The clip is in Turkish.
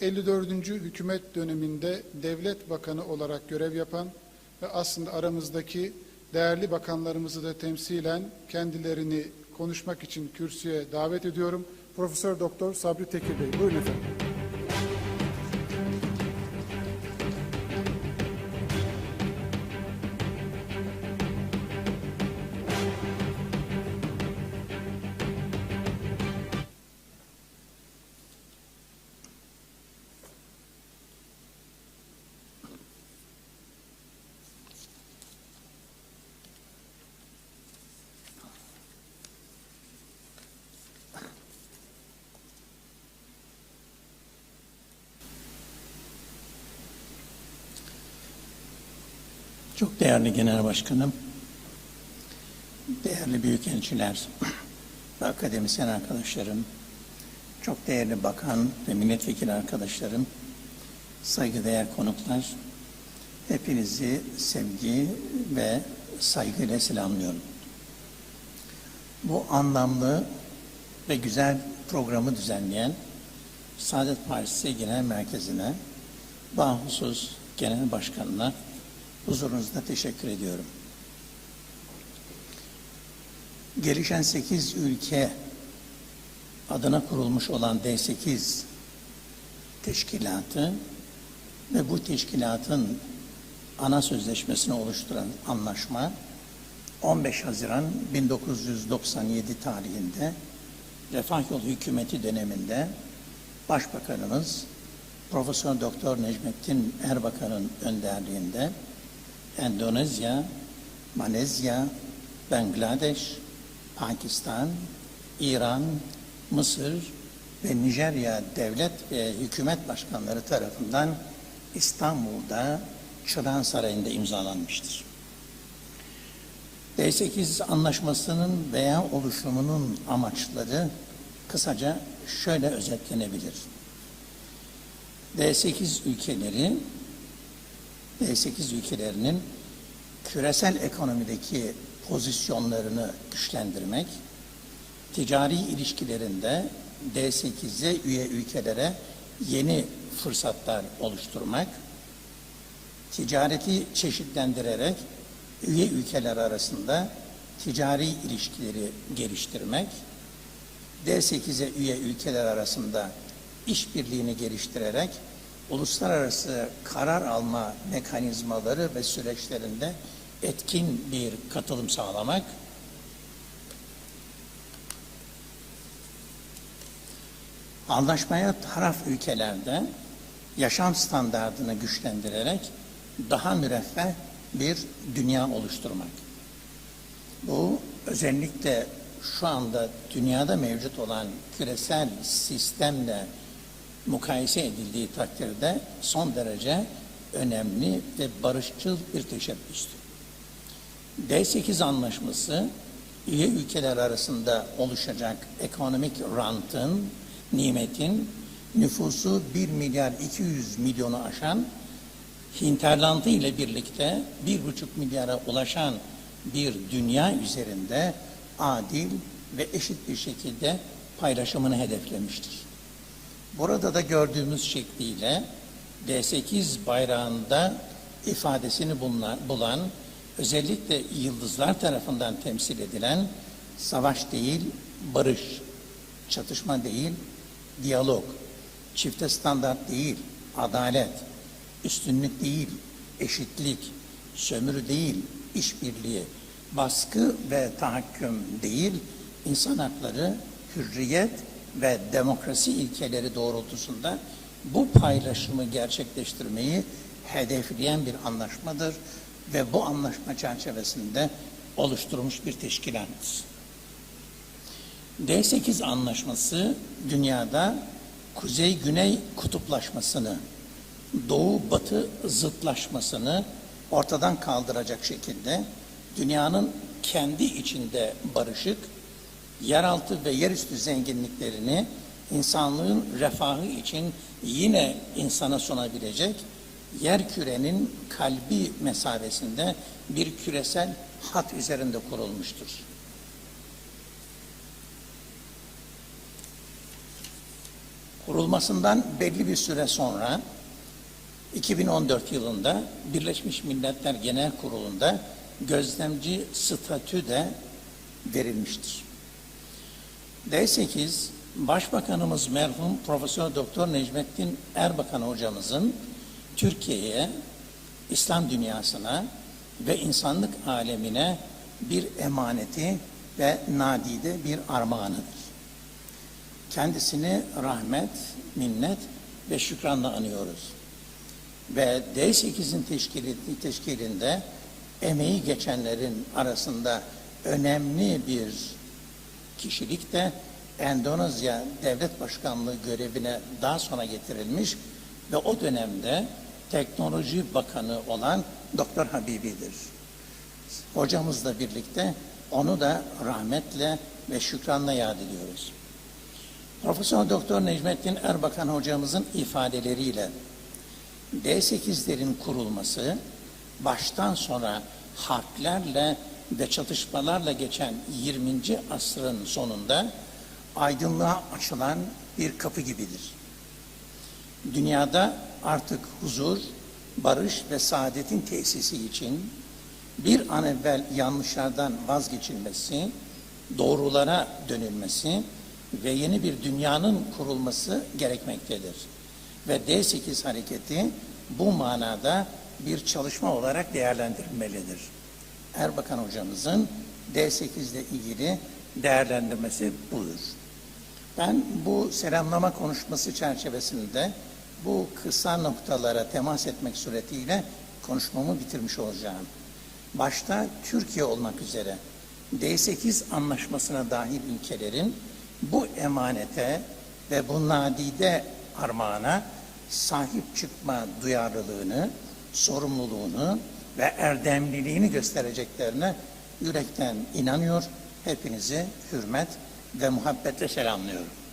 54. hükümet döneminde devlet bakanı olarak görev yapan ve aslında aramızdaki değerli bakanlarımızı da temsilen kendilerini konuşmak için kürsüye davet ediyorum. Profesör Doktor Sabri Tekir Bey. Buyurun efendim. Çok değerli Genel Başkanım, değerli büyükelçiler ve akademisyen arkadaşlarım, çok değerli bakan ve milletvekili arkadaşlarım, saygıdeğer konuklar, hepinizi sevgi ve saygıyla selamlıyorum. Bu anlamlı ve güzel programı düzenleyen Saadet Partisi Genel Merkezi'ne, bahusus Genel Başkanı'na huzurunuzda teşekkür ediyorum. Gelişen 8 ülke adına kurulmuş olan D8 teşkilatı ve bu teşkilatın ana sözleşmesini oluşturan anlaşma 15 Haziran 1997 tarihinde Refah Yolu hükümeti döneminde Başbakanımız Profesör Doktor Necmettin Erbakan'ın önderliğinde Endonezya, Malezya, Bangladeş, Pakistan, İran, Mısır ve Nijerya devlet ve hükümet başkanları tarafından İstanbul'da Çırağan Sarayı'nda imzalanmıştır. D8 anlaşmasının veya oluşumunun amaçları kısaca şöyle özetlenebilir. D8 ülkeleri D8 ülkelerinin küresel ekonomideki pozisyonlarını güçlendirmek, ticari ilişkilerinde D8'e üye ülkelere yeni fırsatlar oluşturmak, ticareti çeşitlendirerek üye ülkeler arasında ticari ilişkileri geliştirmek, D8'e üye ülkeler arasında işbirliğini geliştirerek uluslararası karar alma mekanizmaları ve süreçlerinde etkin bir katılım sağlamak, anlaşmaya taraf ülkelerde yaşam standartını güçlendirerek daha müreffeh bir dünya oluşturmak. Bu özellikle şu anda dünyada mevcut olan küresel sistemle mukayese edildiği takdirde son derece önemli ve barışçıl bir teşebbüstür. D8 anlaşması üye ülkeler arasında oluşacak ekonomik rantın, nimetin nüfusu 1 milyar 200 milyonu aşan hinterlandı ile birlikte 1,5 milyara ulaşan bir dünya üzerinde adil ve eşit bir şekilde paylaşımını hedeflemiştir. Burada da gördüğümüz şekliyle D8 bayrağında ifadesini bulan özellikle yıldızlar tarafından temsil edilen savaş değil, barış, çatışma değil, diyalog, çifte standart değil, adalet, üstünlük değil, eşitlik, sömürü değil, işbirliği, baskı ve tahakküm değil, insan hakları, hürriyet ve demokrasi ilkeleri doğrultusunda bu paylaşımı gerçekleştirmeyi hedefleyen bir anlaşmadır ve bu anlaşma çerçevesinde oluşturulmuş bir teşkilattır. D8 anlaşması dünyada kuzey-güney kutuplaşmasını, doğu-batı zıtlaşmasını ortadan kaldıracak şekilde dünyanın kendi içinde barışık, yeraltı ve yerüstü zenginliklerini insanlığın refahı için yine insana sunabilecek yer kürenin kalbi mesabesinde bir küresel hat üzerinde kurulmuştur. Kurulmasından belli bir süre sonra 2014 yılında Birleşmiş Milletler Genel Kurulu'nda gözlemci statü de verilmiştir. D8 Başbakanımız merhum Profesör Doktor Necmettin Erbakan hocamızın Türkiye'ye, İslam dünyasına ve insanlık alemine bir emaneti ve nadide bir armağanıdır. Kendisini rahmet, minnet ve şükranla anıyoruz. Ve D8'in teşkili, teşkilinde emeği geçenlerin arasında önemli bir kişilik de Endonezya Devlet Başkanlığı görevine daha sonra getirilmiş ve o dönemde Teknoloji Bakanı olan Doktor Habibi'dir. Hocamızla birlikte onu da rahmetle ve şükranla yad ediyoruz. Profesör Doktor Necmettin Erbakan hocamızın ifadeleriyle D8'lerin kurulması baştan sona harplerle ve çatışmalarla geçen 20. asrın sonunda aydınlığa açılan bir kapı gibidir. Dünyada artık huzur, barış ve saadetin tesisi için bir an evvel yanlışlardan vazgeçilmesi, doğrulara dönülmesi ve yeni bir dünyanın kurulması gerekmektedir. Ve D8 hareketi bu manada bir çalışma olarak değerlendirilmelidir. Erbakan hocamızın D8 ile ilgili değerlendirmesi budur. Ben bu selamlama konuşması çerçevesinde bu kısa noktalara temas etmek suretiyle konuşmamı bitirmiş olacağım. Başta Türkiye olmak üzere D8 anlaşmasına dahil ülkelerin bu emanete ve bu nadide armağana sahip çıkma duyarlılığını, sorumluluğunu ve erdemliliğini göstereceklerine yürekten inanıyor. Hepinizi hürmet ve muhabbetle selamlıyorum.